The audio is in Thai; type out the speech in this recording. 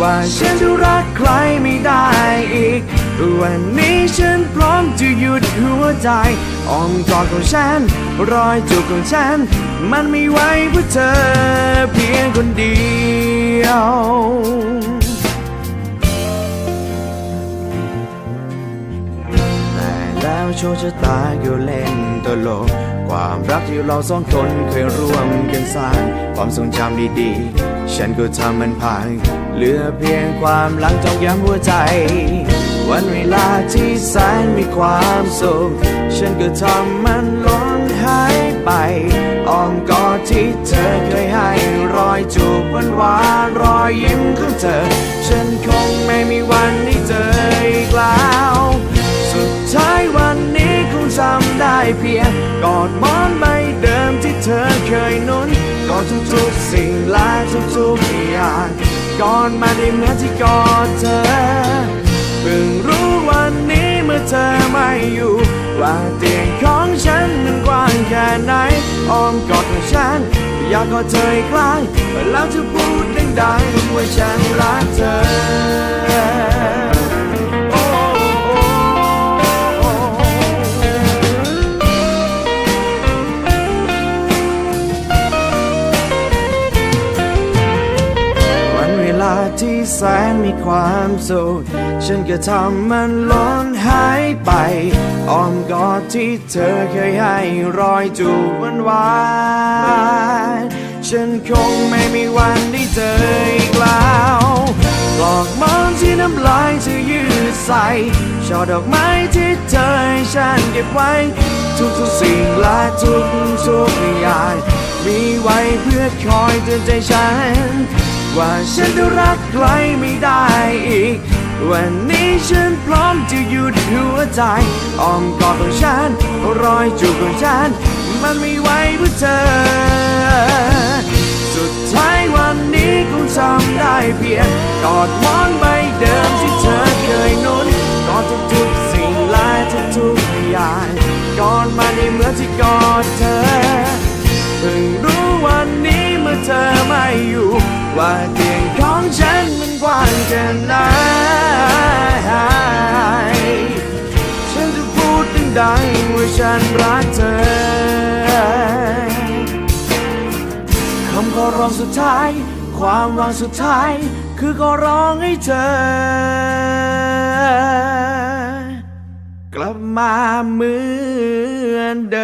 ว่าฉันจะรักใครไม่ได้อีก วันนี้ฉันพร้อมจะหยุดหัวใจอ้อมกอดของฉัน รอยจูบของฉัน มันไม่ไวเพื่อเธอเพียงคนเดียวแต่แล้วโชคชะตาก็เล่นตลก ความรักที่เราสองคนเคยร่วมกันสร้าง ความทรงจำดีๆ ฉันก็ทำมันพัง เหลือเพียงความหลังจองย้ำหัวใจ วันเวลาที่แสนมีความสุข ฉันก็ทำมันล้นหายไปอ้อมกอดที่เธอเคยให้รอยจูบหวานหวานรอยยิ้มของเธอ ฉันคงไม่มีวันได้เจออีกแล้ว สุดท้ายวันนี้คงจำได้เพียงกอดมอนใบเดิมที่เธอเคยนุ่น กอดทุกๆสิ่งและทุกๆอย่างก่อนมาได้เหมือนที่กอดเธอเพิ่งรู้วันนี้เมื่อเธอไม่อยู่ ว่าเตียงของฉันมันกว้างแค่ไหนอ้อมกอดของฉัน อยากกอดเธออีกครั้งแล้วจะพูดดังๆว่าฉันรักเธอ ที่แสนมีความสุข ฉันก็ทำมันล้นหายไปอ้อมกอดที่เธอเคยให้รอยจูบหวานหวานฉันคงไม่มีวันได้เจออีกแล้วปลอกมอนที่น้ำลายเธอยืดใส่ช่อดอกไม้ที่เธอให้ฉันเก็บไว้ ทุกๆสิ่งและทุกๆอย่างมีไว้เพื่อคอยเตือนใจฉัน ว่าฉันจะรักใครไม่ได้อีก วันนี้ฉันพร้อมจะหยุดหัวใจอ้อมกอดของฉัน รอยจูบของฉัน มันไม่ไหวเพื่อเธอ สุดท้ายวันนี้คงจำได้เพียงกอดมอนใบเดิมที่เธอเคยนุนกอดทุกๆสิ่งและทุกๆอย่างกอนมาในเมื่อที่กอดเธอ มันกว้างแค่ไหนฉันจะพูดดังๆว่าฉันรักเธอ คำขอร้องสุดท้าย ความหวังสุดท้าย คือขอร้องให้เธอ กลับมาเหมือนเดิม